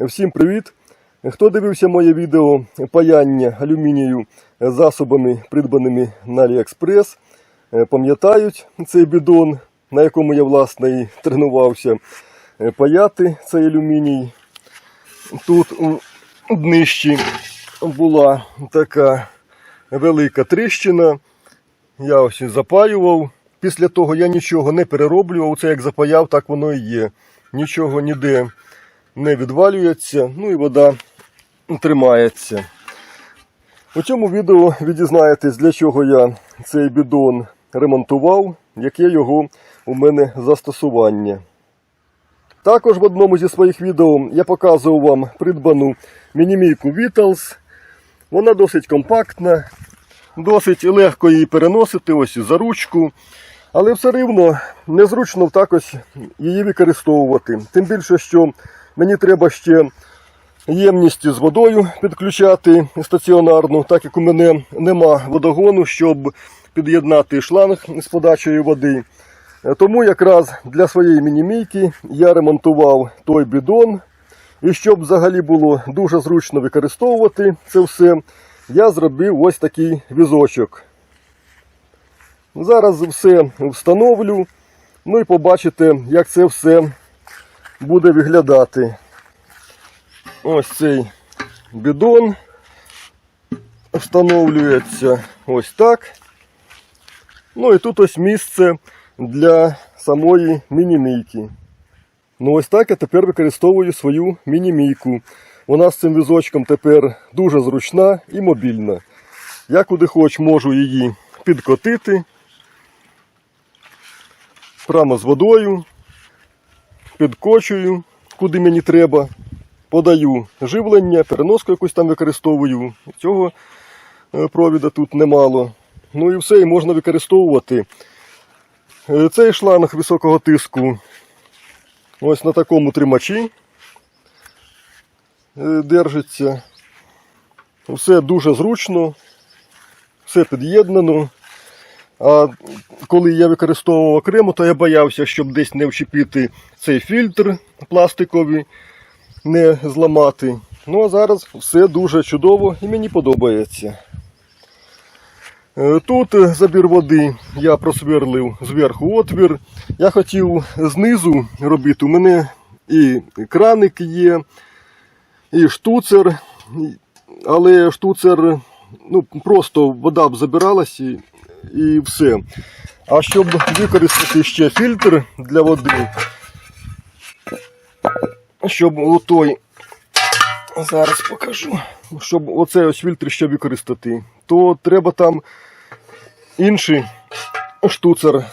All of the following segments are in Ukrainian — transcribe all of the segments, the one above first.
Всім привіт! Хто дивився моє відео паяння алюмінію засобами, придбаними на AliExpress, е, пам'ятають цей бідон, на якому я власне і тренувався е, паяти цей алюміній. Тут у днищі була така велика тріщина. Я ось запаював. Після того я нічого не перероблював. Це як запаяв, так воно і є. Нічого ніде не відвалюється, ну і вода тримається. У цьому відео ви дізнаєтесь, для чого я цей бідон ремонтував, яке його у мене застосування. Також в одному зі своїх відео я показував вам придбану мінімійку Vitals. Вона досить компактна, досить легко її переносити ось за ручку. Але все рівно незручно так її використовувати. Тим більше, що мені треба ще ємність з водою підключати стаціонарну, так як у мене нема водогону, щоб під'єднати шланг з подачею води. Е, Тому якраз для своєї мінімійки я ремонтував той бідон. І щоб взагалі було дуже зручно використовувати це все, я зробив ось такий візочок. Зараз все встановлю. Ну і побачите, як це все буде виглядати. Ось цей бідон встановлюється ось так. Ну і тут ось місце для самої мінімійки. Ну ось так я тепер використовую свою мінімійку. Вона з цим візочком тепер дуже зручна і мобільна. Я куди хоч можу її підкотити прямо з водою, підкочую, куди мені треба, подаю живлення, переноску якусь там використовую. Цього е, провіда тут немало. Ну і все, і можна використовувати. Е, Цей шланг високого тиску ось на такому тримачі е, держиться. Все дуже зручно, все під'єднано. А коли я використовував окремо, то я боявся, щоб десь не вчепити цей фільтр пластиковий, не зламати. Ну а зараз все дуже чудово і мені подобається. Е, Тут забір води я просверлив зверху отвір. Я хотів знизу робити. У мене і краник є, і штуцер, але штуцер ну, просто вода б забиралась і все. А щоб використати ще фільтр для води, щоб отой, зараз покажу, щоб оцей ось фільтр ще використати, то треба там інший штуцер,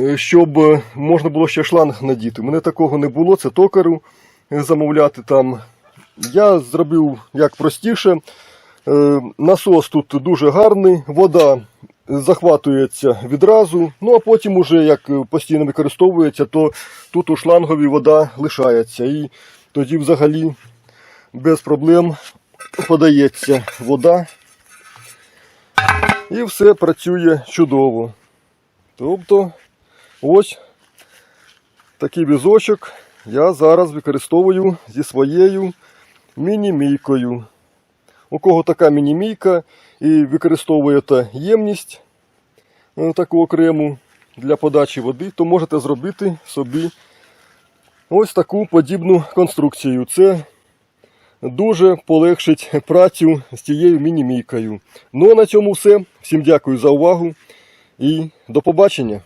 е, щоб можна було ще шланг надіти. У мене такого не було, це токару замовляти там. Я зробив як простіше. Е, Насос тут дуже гарний, вода захватується відразу. Ну а потім, уже як постійно використовується, то тут у шлангові вода лишається. І тоді взагалі без проблем подається вода. І все працює чудово. Тобто, ось такий візочок я зараз використовую зі своєю мінімійкою. У кого така мінімійка і використовуєте ємність е, таку окрему для подачі води, то можете зробити собі ось таку подібну конструкцію. Це дуже полегшить працю з цією мінімійкою. Ну а на цьому все. Всім дякую за увагу і до побачення.